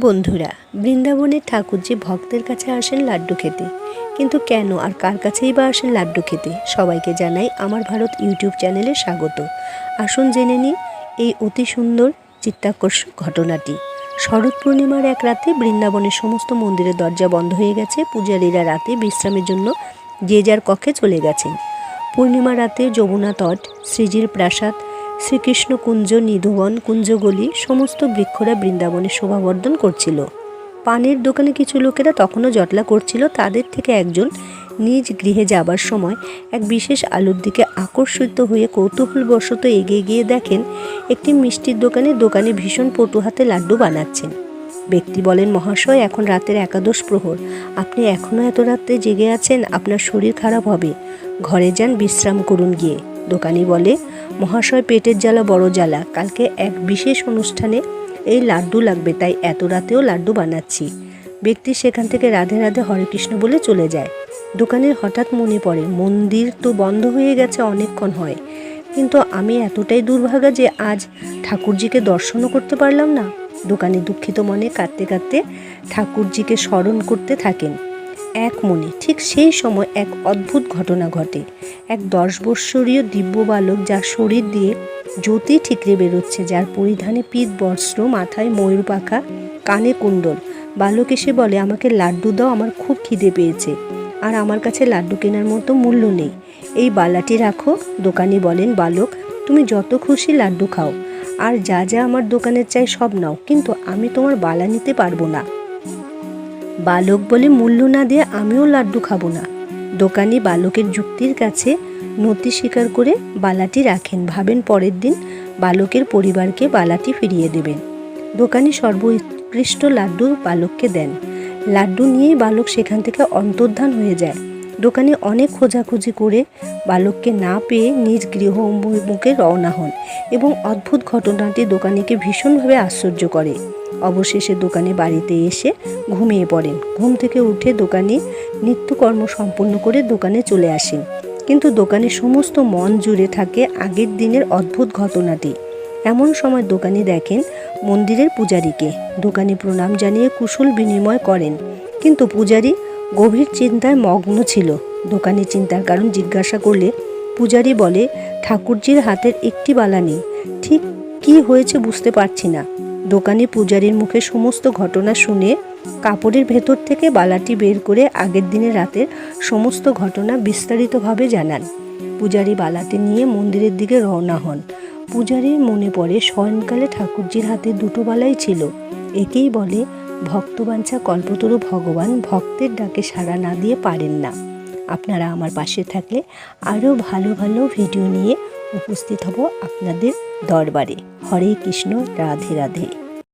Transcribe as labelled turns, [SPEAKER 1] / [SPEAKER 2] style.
[SPEAKER 1] বন্ধুরা, বৃন্দাবনের ঠাকুরজি ভক্তের কাছে আসেন লাড্ডু খেতে। কিন্তু কেন আর কার কাছেই বা আসেন লাড্ডু খেতে? সবাইকে জানাই আমার ভারত ইউটিউব চ্যানেলে স্বাগত। আসুন জেনে নিই এই অতি সুন্দর চিত্তাকর্ষক ঘটনাটি। শরৎ পূর্ণিমার এক রাতে বৃন্দাবনের সমস্ত মন্দিরের দরজা বন্ধ হয়ে গেছে। পূজারীরা রাতে বিশ্রামের জন্য যে যার কক্ষে চলে গেছেন। পূর্ণিমা রাতে যমুনা তট, শ্রীজির প্রাসাদ শ্রীকৃষ্ণ কুঞ্জ, নিধুবন, কুঞ্জগলি, সমস্ত বৃক্ষরা বৃন্দাবনে শোভাবর্ধন করছিল। পানের দোকানে কিছু লোকেরা তখনও জটলা করছিল, তাদের থেকে একজন নিজ গৃহে যাবার সময় এক বিশেষ আলুর দিকে আকর্ষিত হয়ে কৌতূহলবশত এগিয়ে গিয়ে দেখেন, একটি মিষ্টির দোকানে দোকানে ভীষণ পটু হাতে লাড্ডু বানাচ্ছেন। ব্যক্তি বলেন, মহাশয়, এখন রাতের একাদশ প্রহর। আপনি এখনও এত রাতে জেগে আছেন, আপনার শরীর খারাপ হবে। ঘরে যান, বিশ্রাম করুন গিয়ে। দোকানি বলে, মহাশয়, পেটের জ্বালা বড় জ্বালা। কালকে এক বিশেষ অনুষ্ঠানে এই লাড্ডু লাগবে, তাই এত রাতেও লাড্ডু বানাচ্ছি। ব্যক্তি সেখান থেকে রাধে রাধে হরে কৃষ্ণ বলে চলে যায়। দোকানের হঠাৎ মনে পড়ে, মন্দির তো বন্ধ হয়ে গেছে অনেকক্ষণ হয়। কিন্তু আমি এতটাই দুর্ভাগা যে আজ ঠাকুরজিকে দর্শনও করতে পারলাম না। দোকানে দুঃখিত মনে কাঁদতে কাঁদতে ঠাকুরজিকে স্মরণ করতে থাকেন। এক মনে, ঠিক সেই সময় এক অদ্ভুত ঘটনা ঘটে। এক দশ বৎসরীয় দিব্য বালক যার শরীর দিয়ে জ্যোতি ঠিকরে বেরোচ্ছে, যার পরিধানে পিত, বস্ত্র, মাথায় ময়ূর পাখা, কানে কুণ্ডল। বালক এসে বলে, আমাকে লাড্ডু দাও, আমার খুব খিদে পেয়েছে। আর আমার কাছে লাড্ডু কেনার মতো মূল্য নেই। এই বালাটি রাখো। দোকানি বলেন, বালক, তুমি যত খুশি লাড্ডু খাও। আর যা যা আমার দোকানের চাই সব নাও, কিন্তু আমি তোমার বালা নিতে পারব না। বালক বলে মূল্য না দিয়ে আমিও লাড্ডু খাব না। দোকানি বালকের যুক্তির কাছে নতি স্বীকার করে বালাটি রাখেন। ভাবেন পরের দিন বালকের পরিবারকে বালাটি ফিরিয়ে দেবেন। দোকানি সর্বোৎকৃষ্ট লাড্ডু বালককে দেন। লাড্ডু নিয়ে বালক সেখান থেকে অন্তর্ধান হয়ে যায়। দোকানে অনেক খোঁজাখুঁজি করে বালককে না পেয়ে নিজ গৃহ অভিমুখে রওনা হন এবং অদ্ভুত ঘটনাটি দোকানিকে ভীষণভাবে আশ্চর্য করে। অবশেষে দোকানে বাড়িতে এসে ঘুমিয়ে পড়েন। ঘুম থেকে উঠে দোকানি নিত্যকর্ম সম্পন্ন করে দোকানে চলে আসেন। কিন্তু দোকানে সমস্ত মন জুড়ে থাকে আগের দিনের অদ্ভুত ঘটনাটি। এমন সময় দোকানি দেখেন মন্দিরের পূজারীকে। দোকানি প্রণাম জানিয়ে কুশল বিনিময় করেন। কিন্তু পূজারী গভীর চিন্তায় মগ্ন ছিল। দোকানি চিন্তার কারণ জিজ্ঞাসা করলে পূজারী বলে, ঠাকুরজির হাতের একটি বালা নেই। ঠিক কি হয়েছে বুঝতে পারছি না। দোকানে পূজারীর মুখে সমস্ত ঘটনা শুনে কাপড়ের ভেতর থেকে বালাটি বের করে আগের দিনের রাতের সমস্ত ঘটনা বিস্তারিতভাবে জানান। পূজারী বালাটি নিয়ে মন্দিরের দিকে রওনা হন। পূজারীর মনে পড়ে শয়নকালে ঠাকুরজির হাতে দুটো বালাই ছিল। একেই বলে ভক্তবাঞ্ছা কল্পতরু ভগবান ভক্তের ডাকে সাড়া না দিয়ে পারেন না। আপনারা আমার পাশে থাকলে আরও ভালো ভালো ভিডিও নিয়ে উপস্থিত হব আপনাদের দরবারে। হরে কৃষ্ণ, রাধে রাধে।